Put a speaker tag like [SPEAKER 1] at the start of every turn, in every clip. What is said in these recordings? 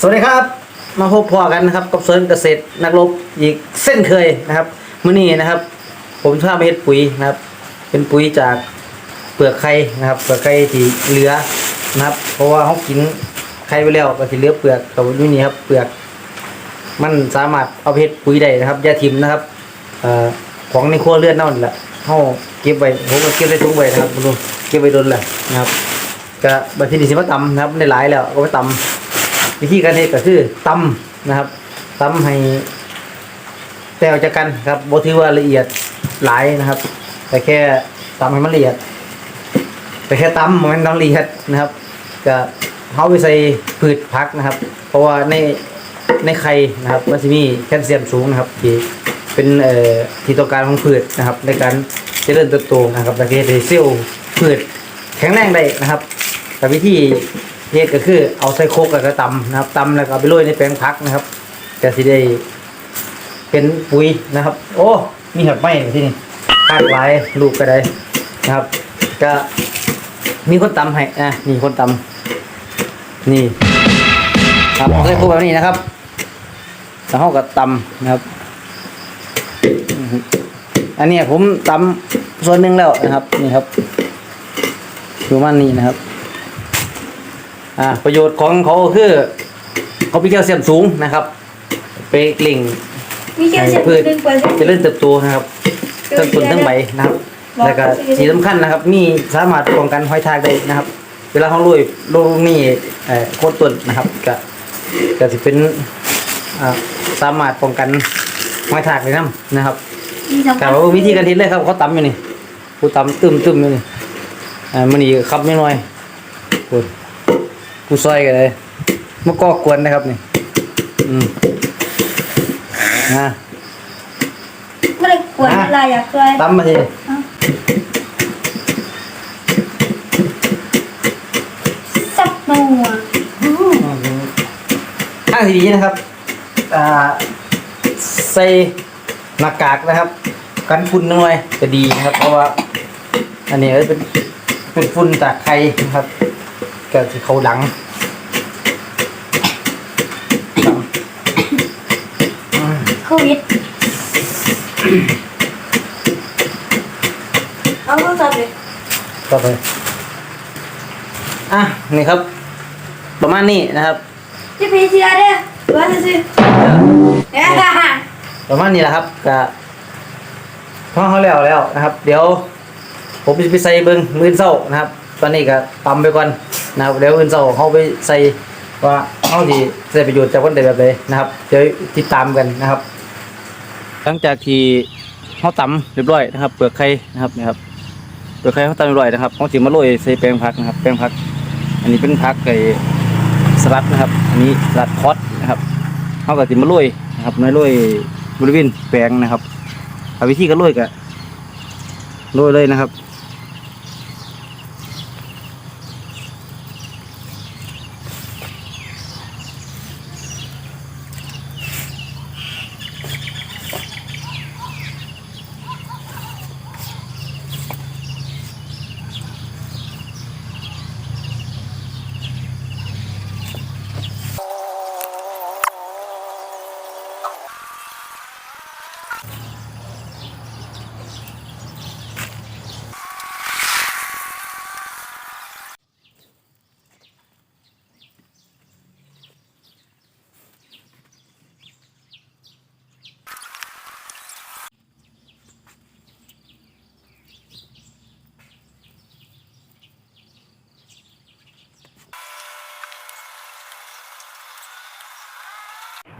[SPEAKER 1] สวัสดีครับ มาพบพอกันนะครับกับเซิร์นเกษตรนักรบอีกเส้นเคยนะครับมื้อนี้นะครับ ผมชอบเฮ็ดปุ๋ยนะครับ เป็นปุ๋ยจากเปลือกไข่นะครับ เปลือกไข่ที่เหลือนะครับ เพราะว่าเขากินไข่ไปแล้วก็สิเหลือเปลือกกับวินี้ครับเปลือก มันสามารถเอาเฮ็ดปุ๋ยได้นะครับยาทิมนะครับอของในครัวเรือนเนั่นแหละเฮาเก็บไว้ผมก็เก็บไว้ถุงไว้นะครับคุณลุงเก็บไว้โดนแหละนะครับก็บัดทีนี้สิมาตำนะครับได้หลายแล้วก็ไปตำ วิธีการเฮ็ดก็คือตำนะครับตำให้แตกจากกันครับบ่ถือว่าละเอียดหลายนะครับ แต่แค่ตำให้มันละเอียด แต่แค่ตำมันต้องละเอียดนะครับก็เฮาไปใส่พืชผักนะครับ เพราะว่าในในไข่นะครับมันจะมีแคลเซียมสูงนะครับ ที่เป็นเอ่อที่ต้องการของพืชนะครับ ในการเจริญเติบโตนะครับและก็เฮ็ดให้เซลล์พืชแข็งแรงได้นะครับแต่วิธี เฮ็ดก็คือเอาใส่โคกแล้วก็ตำนะครับตำแล้วก็ไปโรยในแปลงผักนะครับจะสิได้เป็นปุ๋ยนะครับ โอ้มีหักไม้ที่นี่ภาคหลายลูกก็ได้นะครับ ก็มีคนตำให้อะนี่คนตำนี่ ครับใส่โคกแบบนี้นะครับแล้วเขาก็ตำนะครับ อันนี้ผมตำส่วนหนึ่งแล้วนะครับนี่ครับประมาณนี้นะครับ อ่าประโยชน์ของเขาก็คือเขามีแคลเซียมสูงนะครับ ไปกลิ่ง
[SPEAKER 2] มีแค่เสียง
[SPEAKER 1] พืช
[SPEAKER 2] หนึ่งเปอร์เซ็นต์
[SPEAKER 1] จะเริ่มเติบโตนะครับทั้งต้นทั้งใบนะครับ แล้วก็ที่สำคัญนะครับ มีสามารถป้องกันหอยทากได้นะครับ เวลาเขาลุยลูกนี่เอ่อโคตรต้นนะครับก็ก็จะเป็นอ่าสามารถป้องกันหอยทากได้นํนะครับ
[SPEAKER 2] มีสอง
[SPEAKER 1] แต่ว่าวิธีการเฮ็ดเลยครับเขาตำอยู่นี่กูตำตึมตึมอยู่นี่อ่ามันนี่ขับไม่น้อยกู กูซอยกันเลยมะกอกวนนะครับนี่อืมนะ
[SPEAKER 2] ไม่ได้กวนอะไรอยากเคย
[SPEAKER 1] ตำมาที
[SPEAKER 2] สับนัว
[SPEAKER 1] ข้างที่ดีนะครับอ่าใส่หน้ากากนะครับ กันฝุ่นหน่อยจะดีนะครับ เพราะว่า อันนี้เป็นเป็นฝุ่นจากไข่นะครับ ก็ที่เขาหลัง
[SPEAKER 2] โควิดเอาโทรศัพท์เลย
[SPEAKER 1] ต่อไปอะนี่ครับ ประมาณนี้นะครับ
[SPEAKER 2] จะพีเซียเด้อว่าจะซื้อเอ๊ะ
[SPEAKER 1] ประมาณนี้แหละครับก็ท้องเขาแล้วแล้วนะครับ เดี๋ยว ผมจะไปใส่เบิ้งมืออนเศร้านะครับ ตอนนี้ก็ตำไปก่อน นะครับเดี๋ยวอื่นเศร้าเขาไปใส่ว่าเขาดีใส่ประโยชน์จากคนใดแบบใดนะครับเดี๋ยวติดตามกันนะครับ หลังจากที่เขาตำเรียบร้อยนะครับ เปลือกไข่นะครับนี่ครับเปลือกไข่เขาตำเรียบร้อยนะครับเขาสิมาโรยใส่แปลงผักนะครับ แปลงผัก อันนี้เป็นผักไก่สลัดนะครับ อันนี้สลัดคอสนะครับเขาก็สิมาโรยนะครับมาโรยบริเวณแปลงนะครับเอาวิธีการโรยก็โรยเลยนะครับ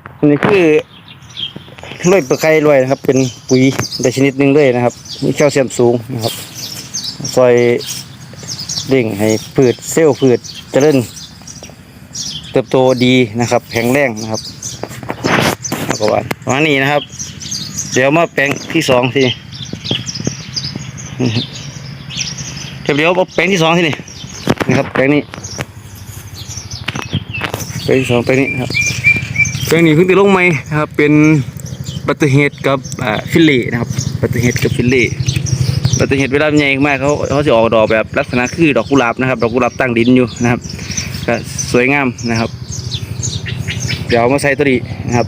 [SPEAKER 1] อั นนี้คือโรยเปลือกไข่โรยนะครับ เป็นปุ๋ยได้ชนิดหนึ่งเลยนะครับ มีแคลเซียมสูงนะครับซอยเร่งให้พืชเซลล์พืชเจริญเติบโตดีนะครับแข็งแรงนะครับเอาก็ว่าประมานี้นะครับ เดี๋ยวมาแปลงที่สองทีนี่เดี๋ยวเอาแปลงที่สองที่นี่นะครับแปลงนี้แปลงที่สองแปลงนี้นะครับ เรื่องนี้เพิ่งจะลงไหมนะครับ เป็นบัตเตอร์เฮดกับฟิลเล่นะครับบัตเตอร์เฮดกับฟิลเล่บัตเตอร์เฮดเวลามันใหญ่มากเขาเขาจะออกดอกแบบลักษณะคือดอกกุหลาบนะครับ ดอกกุหลาบตั้งดินอยู่นะครับก็สวยงามนะครับ เดี๋ยวมาใส่ตัวนี้นะครับ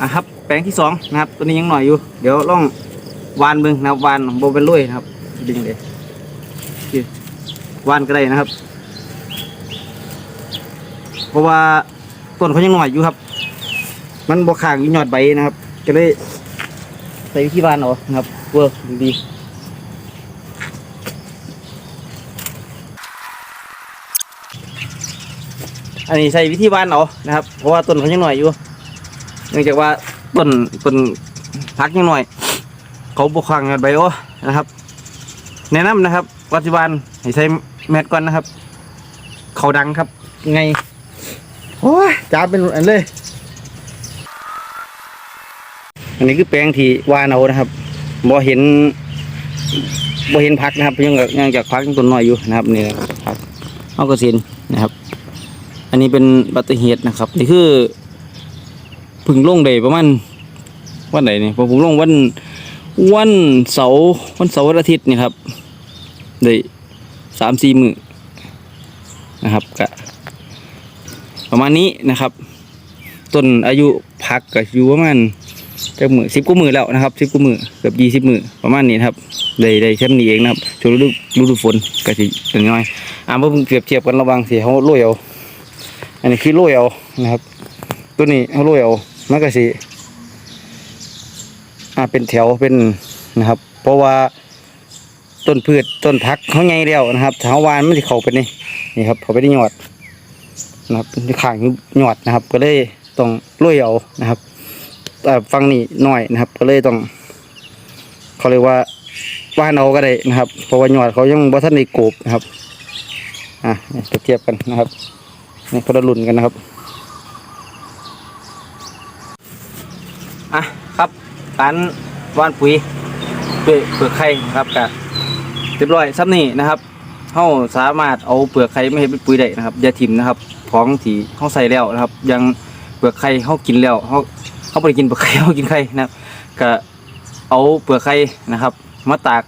[SPEAKER 1] อะครับแปลงที่สองนะครับ ตัวนี้ยังหน่อยอยู่ เดี๋ยวลองวานเบิ่งนะครับวานโบเป็นลุยนะครับดึงเลย วานก็ได้นะครับ ราะว่าต้นเขายังหน่อยอยู่ครับ มันบวขางอยู่ยอดใบนะครับ ก็เลยใส่วิธีวานเอาครับเวิร์กดีอันนี้ใช้วิธีวานเอานะครับ เพราะว่าต้นเขายังหน่อยอยู่เนื่องจากว่าต้นต้นพักยังหน่อย เขาบวขางยอดใบโอ้นะครับแนะนำนะครับวัติวานให้ใช้แมทก่อนนะครับ เขาดังครับ ไง จ้าเป็นอันเลย อันนี้คือแปลงที่วานเอานะครับบ่เห็นบ่เห็นพักนะครับยังยังจากพักยังต้นน้อยอยู่นะครับนี่พักเอากระสินนะครับ อันนี้เป็นบัตเตอร์เฮดนะครับ นี่คือพึ่งลงได้ประมาณวันไหนนี่ผมลงวันวันเสาร์วันเสาร์วันอาทิตย์นี่ครับได้สามสี่มือนะครับกะ ประมาณนี้นะครับ ต้นอายุพักก็อยู่ประมาณจะมือสิบกว่ามือแล้วนะครับสิบกว่ามือเกือบยี่สิบมือประมาณนี้ครับได้ได้แค่นี้เองนะครับช่วงฤดูฤดูฝนก็สิเป็นน้อยอ่าเพิ่งเปรียบเทียบกันระว่างสีเขาโรยเอาอันนี้คือโรยเอานะครับ ตัวนี้เขาโรยเอามันก็สิอ่าเป็นแถวเป็นนะครับ เพราะว่าต้นพืชต้นพักเขาใหญ่แล้วนะครับถ้าวานมันจะเข้าไปนี่นี่ครับเขาไปได้ยอด นะครับขางหยอดนะครับ ก็เลยต้องลุยเอานะครับแต่ฟังนี่หน่อยนะครับ ก็เลยต้องเขาเรียกว่าว่านเอาก็ได้นะครับ เพราะว่าหยอดเขายังบ่ทันได้โกบนะครับอะเปรียบเทียบกันนะครับนี่คนละรุ่นกันนะครับอะครับการว่านปุ๋ยด้วยเปลือกไข่นะครับกับเรียบร้อยซับนี่นะครับเขาสามารถเอาเปลือกไข่ไม่ให้เป็นปุ๋ยได้นะครับอย่าถิ่มนะครับของที่เขาใส่แล้วนะครับยังเปลือกไข่เขากินแล้วเขาเขาไปกินเปลือกไข่เขากินไข่นะครับก็เอาเปลือกไข่นะครับ มาตาก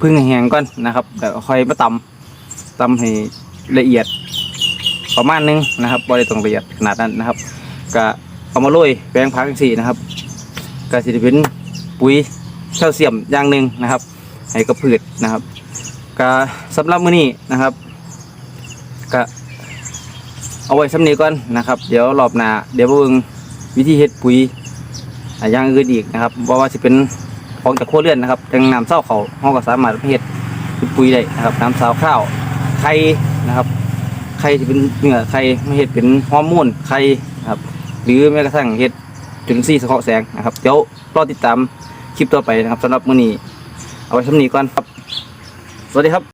[SPEAKER 1] พึ่งแห้งก่อนนะครับแล้วค่อยมาตำตำให้ละเอียดประมาณนึงนะครับบ่ได้ต้องละเอียดขนาดนั้นนะครับก็เอามาโรยแปลงผักจังซี่นะครับก็สิได้เป็นปุ๋ยแคลเซียมอย่างหนึ่งนะครับให้กับพืชนะครับก็สำหรับมื้อนี้นะครับก็ เอาไว้สำนี้ก่อนนะครับ เดี๋ยวรอบหน้าเดี๋ยวเบิ่งวิธีเฮ็ดปุ๋ยอย่างอื่นอีกนะครับบ่ว่าสิเป็นของจากครัวเรือนนะครับจังน้ำเศร้าเขาเฮาก็สามารถเฮ็ดปุ๋ยได้นะครับน้ำสาวข้าวไข่นะครับไข่ที่เป็นเนื้อไข่ไม่เฮ็ดเป็นฮอร์โมนไข่นะครับ หรือแม้กระทั่งเฮ็ดจุลินทรีย์สังเคราะห์แสงนะครับเดี๋ยวรอติดตามคลิปต่อไปนะครับสำหรับมื้อนี้เอาไว้สำนี้ก่อนครับ สวัสดีครับ